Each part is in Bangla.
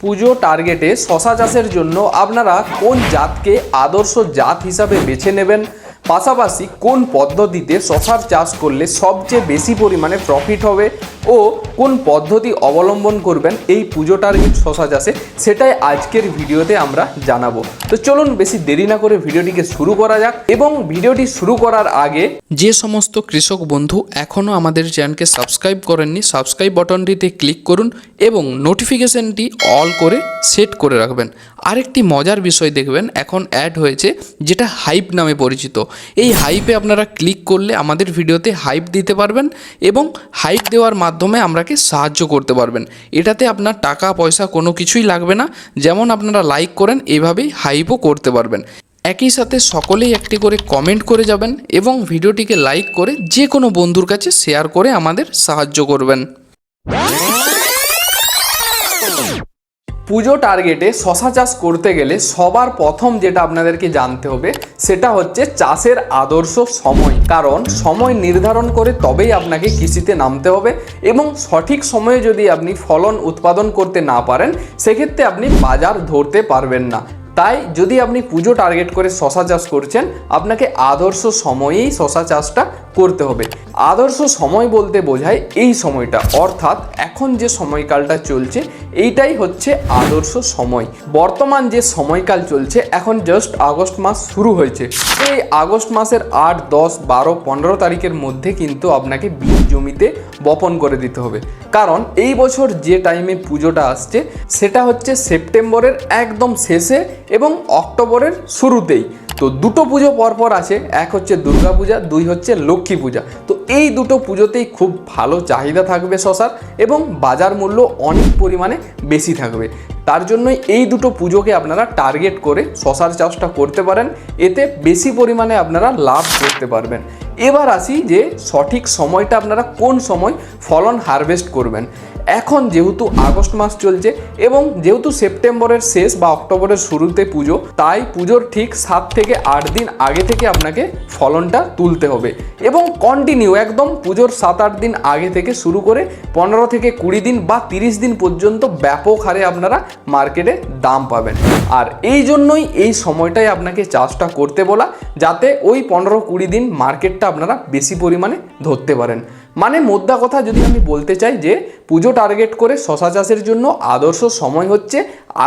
পুজো টার্গেটে শশা চাষের জন্য আপনারা কোন জাতকে আদর্শ জাত হিসাবে বেছে নেবেন? পাশাপাশি কোন পদ্ধতিতে শশার চাষ করলে সবচেয়ে বেশি পরিমাণে প্রফিট হবে ও কোন পদ্ধতি অবলম্বন করবেন এই পুজো টার্গেট শশা চাষে, সেটাই আজকের ভিডিওতে আমরা জানাব। তো চলুন বেশি দেরি না করে ভিডিওটিকে শুরু করা যাক এবং ভিডিওটি শুরু করার আগে যে সমস্ত কৃষক বন্ধু এখনও আমাদের চ্যানেলকে সাবস্ক্রাইব করেননি, সাবস্ক্রাইব বাটনটিতে ক্লিক করুন এবং নোটিফিকেশনটি অল করে সেট করে রাখবেন। আরেকটি মজার বিষয় দেখবেন, এখন অ্যাড হয়েছে, যেটা হাইপ নামে পরিচিত। এই হাইপে আপনারা ক্লিক করলে আমাদের ভিডিওতে হাইপ দিতে পারবেন এবং হাইপ দেওয়ার মাধ্যমে আমরাকে সাহায্য করতে পারবেন। এটাতে আপনার টাকা, পয়সা কোনো কিছুই লাগবে না, যেমন আপনারা লাইক করেন, এভাবেই হাইপও করতে পারবেন। একই সাথে সকলেই একটি করে কমেন্ট করে যাবেন এবং ভিডিওটিকে লাইক করে যে কোনো বন্ধুর কাছে শেয়ার করে আমাদের সাহায্য করবেন। পুজো টার্গেটে শশা চাষ করতে গেলে সবার প্রথম যেটা আপনাদেরকে জানতে হবে, সেটা হচ্ছে চাষের আদর্শ সময়। কারণ সময় নির্ধারণ করে তবেই আপনাকে কৃষিতে নামতে হবে এবং সঠিক সময়ে যদি আপনি ফলন উৎপাদন করতে না পারেন, সেক্ষেত্রে আপনি বাজার ধরতে পারবেন না। তাই যদি আপনি পুজো টার্গেট করে শশা চাষ করছেন, আপনাকে আদর্শ সময়েই শশা চাষটা করতে হবে। আদর্শ সময় বলতে বোঝায় এই সময়টা। অর্থাৎ এখন যে সময়কালটা চলছে, এইটাই হচ্ছে আদর্শ সময়। বর্তমান যে সময়কাল চলছে, এখন জাস্ট আগস্ট মাস শুরু হয়েছে। এই আগস্ট মাসের আট, দশ, বারো, পনেরো তারিখের মধ্যে কিন্তু আপনাকে বীজ জমিতে বপন করে দিতে হবে। কারণ এই বছর যে টাইমে পুজোটা আসছে, সেটা হচ্ছে সেপ্টেম্বরের একদম শেষে এবং অক্টোবরের শুরুতেই। তো দুটো পুজো পরপর আছে, এক হচ্ছে দুর্গা পূজা, দুই হচ্ছে লক্ষ্মী পূজা। তো এই দুটো পুজোতেই খুব ভালো চাহিদা থাকবে শশার এবং বাজার মূল্য অনেক পরিমাণে বেশি থাকবে। তার জন্যই এই দুটো পুজোকে আপনারা টার্গেট করে শশার চাষটা করতে পারেন, এতে বেশি পরিমাণে আপনারা লাভ করতে পারবেন। এবার আসি যে সঠিক সময়টা আপনারা কোন সময় ফলন হারভেস্ট করবেন। এখন যেহেতু আগস্ট মাস চলছে এবং যেহেতু সেপ্টেম্বরের শেষ বা অক্টোবরের শুরুতে পুজো, তাই পুজোর ঠিক সাত থেকে আট দিন আগে থেকে আপনাকে ফলনটা তুলতে হবে এবং কন্টিনিউ একদম পুজোর সাত আট দিন আগে থেকে শুরু করে পনেরো থেকে কুড়ি দিন বা তিরিশ দিন পর্যন্ত ব্যাপক হারে আপনারা মার্কেটে দাম পাবেন। আর এই জন্যই এই সময়টাই আপনাকে চাষটা করতে বলা, যাতে ওই পনেরো কুড়ি দিন মার্কেটটা আপনারা বেশি পরিমাণে ধরতে পারেন। মানে মোদ্দা কথা যদি আমি বলতে চাই যে, পুজো টার্গেট করে শশা চাষের জন্য আদর্শ সময় হচ্ছে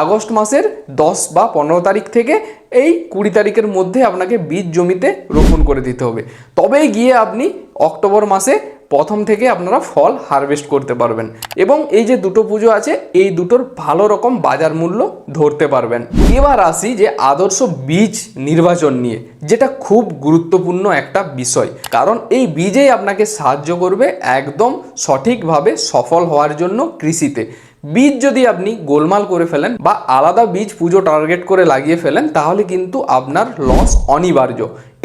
আগস্ট মাসের দশ বা পনেরো তারিখ থেকে এই কুড়ি তারিখের মধ্যে আপনাকে বীজ জমিতে রোপণ করে দিতে হবে। তবেই গিয়ে আপনি অক্টোবর মাসে প্রথম থেকে আপনারা ফল হারভেস্ট করতে পারবেন। এবং এই যে দুটো পুজো আছে, এই দুটোর ভালো রকম বাজার মূল্য ধরতে পারবেন। এবার আসি যে আদর্শ বীজ নির্বাচন নিয়ে, যেটা খুব গুরুত্বপূর্ণ একটা বিষয়। কারণ এই বীজেই আপনাকে সাহায্য করবে একদম সঠিকভাবে সফল হওয়ার জন্য কৃষিতে। বীজ যদি আপনি গোলমাল করে ফেলেন বা আলাদা বীজ পুজো টার্গেট করে লাগিয়ে ফেলেন, তাহলে কিন্তু আপনার লস অনিবার্য।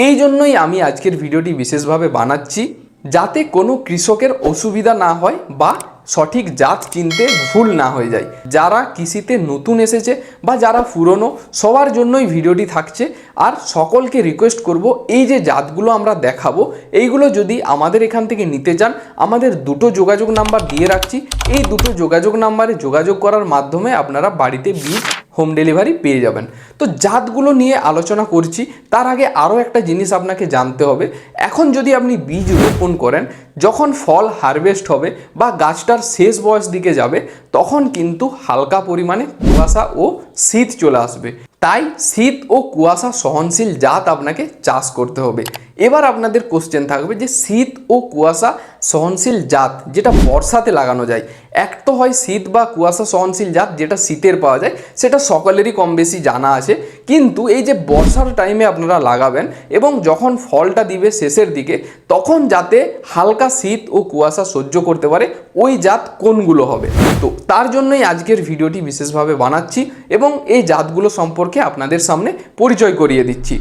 এই জন্যই আমি আজকের ভিডিওটি বিশেষভাবে বানাচ্ছি। যাতে কোনো কৃষকের অসুবিধা না হয় বা সঠিক জাত চিনতে ভুল না হয়ে যায়। যারা কৃষিতে নতুন এসেছে বা যারা পুরনো, সবার জন্যই ভিডিওটি থাকছে। আর সকলকে রিকোয়েস্ট করব, এই যে জাতগুলো আমরা দেখাবো, এইগুলো যদি আমাদের এখান থেকে নিতে চান, আমাদের দুটো যোগাযোগ নাম্বার দিয়ে রাখছি। এই দুটো যোগাযোগ নাম্বারে যোগাযোগ করার মাধ্যমে আপনারা বাড়িতে বীজ হোম ডেলিভারি পেয়ে যাবেন। তো জাতগুলো নিয়ে আলোচনা করছি, তার আগে আরও একটা জিনিস আপনাকে জানতে হবে। এখন যদি আপনি বীজ রোপণ করেন, যখন ফল হারভেস্ট হবে বা গাছটার শেষ বয়স দিকে যাবে, তখন কিন্তু হালকা পরিমাণে কুয়াশা ও শীত চলে আসবে। তাই শীত ও কুয়াশা সহনশীল জাত আপনাকে চাষ করতে হবে। এবার আপনাদের কোশ্চেন থাকবে যে শীত ও কুয়াশা সহনশীল জাত যেটা বর্ষাতে লাগানো যায়। এক তো হয় শীত বা কুয়াশা সহনশীল জাত যেটা শীতের পাওয়া যায়, সেটা সকলেরই কম বেশি জানা আছে। কিন্তু এই যে বর্ষার টাইমে আপনারা লাগাবেন এবং যখন ফলটা দিবে শেষের দিকে, তখন যাতে হালকা শীত ও কুয়াশা সহ্য করতে পারে ওই জাত কোনগুলো হবে? তো তার জন্যই আজকের ভিডিওটি বিশেষভাবে বানাচ্ছি এবং এই জাতগুলো সম্পর্কে আপনাদের সামনে পরিচয় করিয়ে দিচ্ছি।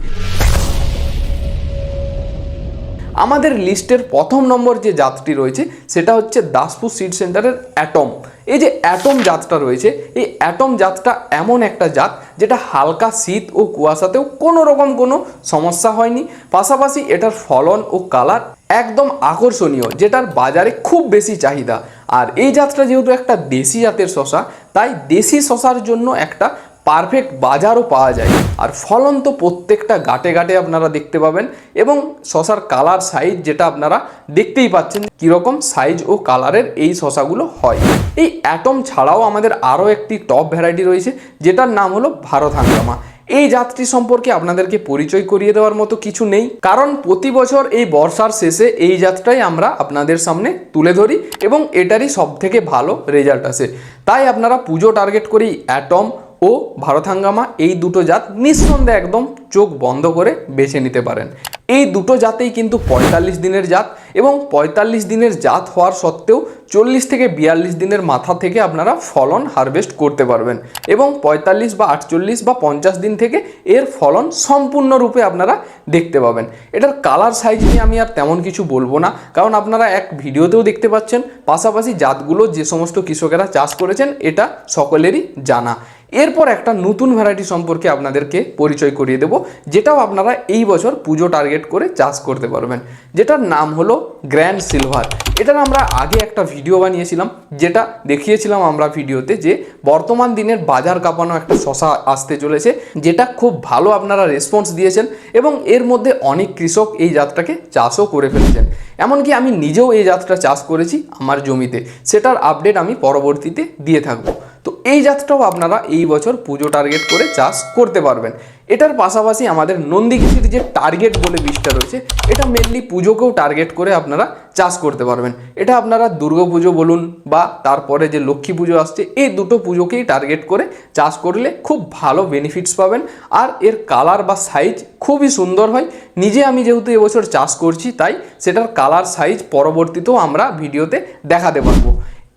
আমাদের লিস্টের প্রথম নম্বর যে জাতটি রয়েছে, সেটা হচ্ছে দাসপুর সিড সেন্টারের অ্যাটম। এই যে অ্যাটম জাতটা রয়েছে, এই অ্যাটম জাতটা এমন একটা জাত যেটা হালকা শীত ও কুয়াশাতেও কোনো রকম কোনো সমস্যা হয়নি। পাশাপাশি এটার ফলন ও কালার একদম আকর্ষণীয়, যেটার বাজারে খুব বেশি চাহিদা। আর এই জাতটা যেহেতু একটা দেশি জাতের শশা, তাই দেশি শশার জন্য একটা পারফেক্ট বাজারও পাওয়া যায়। আর ফলন তো প্রত্যেকটা গাটে গাটে আপনারা দেখতে পাবেন এবং শশার কালার সাইজ যেটা আপনারা দেখতেই পাচ্ছেন কীরকম সাইজ ও কালারের এই শশাগুলো হয়। এই অ্যাটম ছাড়াও আমাদের আরও একটি টপ ভ্যারাইটি রয়েছে, যেটার নাম হলো ভারত হাঙ্গামা এই জাতটি সম্পর্কে আপনাদেরকে পরিচয় করিয়ে দেওয়ার মতো কিছু নেই, কারণ প্রতি বছর এই বর্ষার শেষে এই জাতটাই আমরা আপনাদের সামনে তুলে ধরি এবং এটারই সব থেকে ভালো রেজাল্ট আসে। তাই আপনারা পুজো টার্গেট করেই অ্যাটম ও ভারত হাঙ্গামা এই দুটো জাত নিঃসন্দেহে একদম চোখ বন্ধ করে বেছে নিতে পারেন। এই দুটো জাতেই কিন্তু পঁয়তাল্লিশ দিনের জাত এবং পঁয়তাল্লিশ দিনের জাত হওয়ার সত্ত্বেও চল্লিশ থেকে বিয়াল্লিশ দিনের মাথা থেকে আপনারা ফলন হারভেস্ট করতে পারবেন এবং পঁয়তাল্লিশ বা আটচল্লিশ বা পঞ্চাশ দিন থেকে এর ফলন সম্পূর্ণরূপে আপনারা দেখতে পাবেন। এটার কালার সাইজ নিয়ে আমি আর তেমন কিছু বলব না, কারণ আপনারা এক ভিডিওতেও দেখতে পাচ্ছেন, পাশাপাশি জাতগুলো যে সমস্ত কৃষকেরা চাষ করেছেন, এটা সকলেরই জানা। এরপর একটা নতুন ভ্যারাইটি সম্পর্কে আপনাদেরকে পরিচয় করিয়ে দেব, যেটাও আপনারা এই বছর পুজো টার্গেট করে চাষ করতে পারবেন, যেটার নাম হলো গ্র্যান্ড সিলভার এটার আমরা আগে একটা ভিডিও বানিয়েছিলাম, যেটা দেখিয়েছিলাম আমরা ভিডিওতে যে বর্তমান দিনের বাজার কাঁপানো একটা শশা আসতে চলেছে, যেটা খুব ভালো আপনারা রেসপন্স দিয়েছেন এবং এর মধ্যে অনেক কৃষক এই জাতটাকে চাষও করে ফেলেছেন। এমনকি আমি নিজেও এই জাতটা চাষ করেছি আমার জমিতে। সেটার আপডেট আমি পরবর্তীতে দিয়ে থাকব। এই জাতটাও আপনারা এই বছর পুজো টার্গেট করে চাষ করতে পারবেন। এটার পাশাপাশি আমাদের নন্দীকৃষির যে টার্গেট বলে বীজটা রয়েছে, এটা মেনলি পুজোকেও টার্গেট করে আপনারা চাষ করতে পারবেন। এটা আপনারা দুর্গা পুজো বলুন বা তারপরে যে লক্ষ্মী পুজো আসছে, এই দুটো পুজোকেই টার্গেট করে চাষ করলে খুব ভালো বেনিফিটস পাবেন। আর এর কালার বা সাইজ খুবই সুন্দর হয়। নিজে আমি যেহেতু এবছর চাষ করছি, তাই সেটার কালার সাইজ পরবর্তীতেও আমরা ভিডিওতে দেখাতে পারব।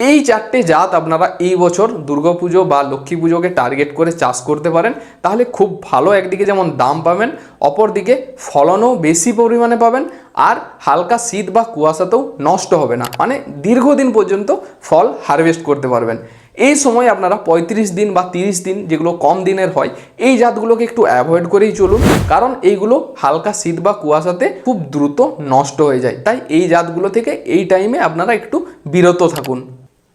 এই চারটে জাত আপনারা এই বছর দুর্গাপুজো বা লক্ষ্মী পুজোকে টার্গেট করে চাষ করতে পারেন। তাহলে খুব ভালো একদিকে যেমন দাম পাবেন, অপরদিকে ফলনও বেশি পরিমাণে পাবেন আর হালকা শীত বা কুয়াশাতেও নষ্ট হবে না। মানে দীর্ঘদিন পর্যন্ত ফল হারভেস্ট করতে পারবেন। এই সময় আপনারা পঁয়ত্রিশ দিন বা তিরিশ দিন যেগুলো কম দিনের হয়, এই জাতগুলোকে একটু অ্যাভয়েড করেই চলুন। কারণ এইগুলো হালকা শীত বা কুয়াশাতে খুব দ্রুত নষ্ট হয়ে যায়। তাই এই জাতগুলো থেকে এই টাইমে আপনারা একটু বিরত থাকুন।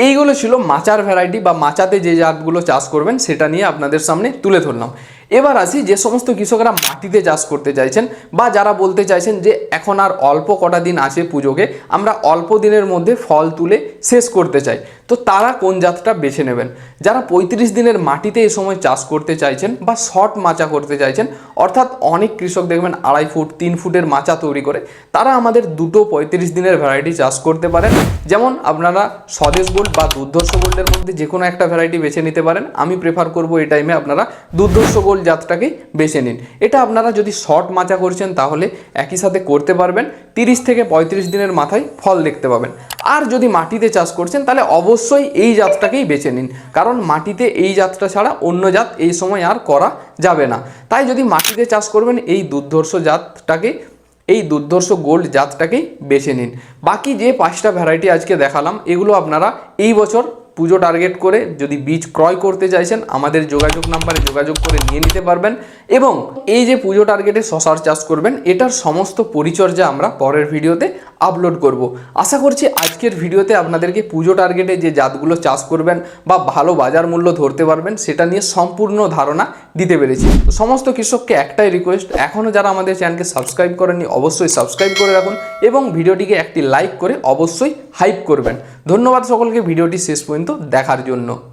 এইগুলো ছিল মাচার ভ্যারাইটি বা মাচাতে যে জাতগুলো চাষ করবেন, সেটা নিয়ে আপনাদের সামনে তুলে ধরলাম। এবার আসি যে সমস্ত কৃষকরা মাটিতে চাষ করতে চাইছেন বা যারা বলতে চাইছেন যে এখন আর অল্প কটা দিন আছে পুজোকে, আমরা অল্প দিনের মধ্যে ফল তুলে শেষ করতে চাই। তো তারা কোন জাতটা বেছে নেবেন? যারা পঁয়ত্রিশ দিনের মাটিতে এ সময় চাষ করতে চাইছেন বা শর্ট মাচা করতে চাইছেন, অর্থাৎ অনেক কৃষক দেখবেন আড়াই ফুট, তিন ফুটের মাচা তৈরি করে, তারা আমাদের দুটো পঁয়ত্রিশ দিনের ভ্যারাইটি চাষ করতে পারেন। যেমন আপনারা স্বদেশ গোল্ড বা দুর্ধর্ষ গোল্ডের মধ্যে যে কোনো একটা ভ্যারাইটি বেছে নিতে পারেন। আমি প্রেফার করব এই টাইমে আপনারা দুর্ধর্ষ গোল্ড জাতটাকেই বেছে নিন। এটা আপনারা যদি শর্ট মাচা করছেন, তাহলে একই সাথে করতে পারবেন। তিরিশ থেকে পঁয়ত্রিশ দিনের মাথায় ফল দেখতে পাবেন। আর যদি মাটিতে চাষ করছেন, তাহলে অবশ্যই এই জাতটাকেই বেছে নিন। কারণ মাটিতে এই জাতটা ছাড়া অন্য জাত এই সময় আর করা যাবে না। তাই যদি মাটিতে চাষ করবেন, এই দুর্ধর্ষ জাতটাকে এই দুর্ধর্ষ গোল্ড জাতটাকেই বেছে নিন। বাকি যে পাঁচটা ভ্যারাইটি আজকে দেখালাম, এগুলো আপনারা এই বছর পুজো টার্গেট করে যদি বীজ ক্রয় করতে চাইছেন, আমাদের যোগাযোগ নাম্বারে যোগাযোগ করে নিয়ে নিতে পারবেন এবং এই যে পুজো টার্গেটে শশার চাষ করবেন, এটার সমস্ত পরিচর্যা আমরা পরের ভিডিওতে আপলোড করব। আশা করছি আজকের ভিডিওতে আপনাদেরকে পুজো টার্গেটে যে জাতগুলো চাষ করবেন বা ভালো বাজার মূল্য ধরতে পারবেন, সেটা নিয়ে সম্পূর্ণ ধারণা দিতে পেরেছি। তো সমস্ত কৃষককে একটাই রিকোয়েস্ট এখনও যারা আমাদের চ্যানেলকে সাবস্ক্রাইব করেননি, অবশ্যই সাবস্ক্রাইব করে রাখুন এবং ভিডিওটিকে একটি লাইক করে অবশ্যই হাইপ করবেন। ধন্যবাদ সকলকে, ভিডিওটি শেষ পর্যন্ত দেখার জন্য।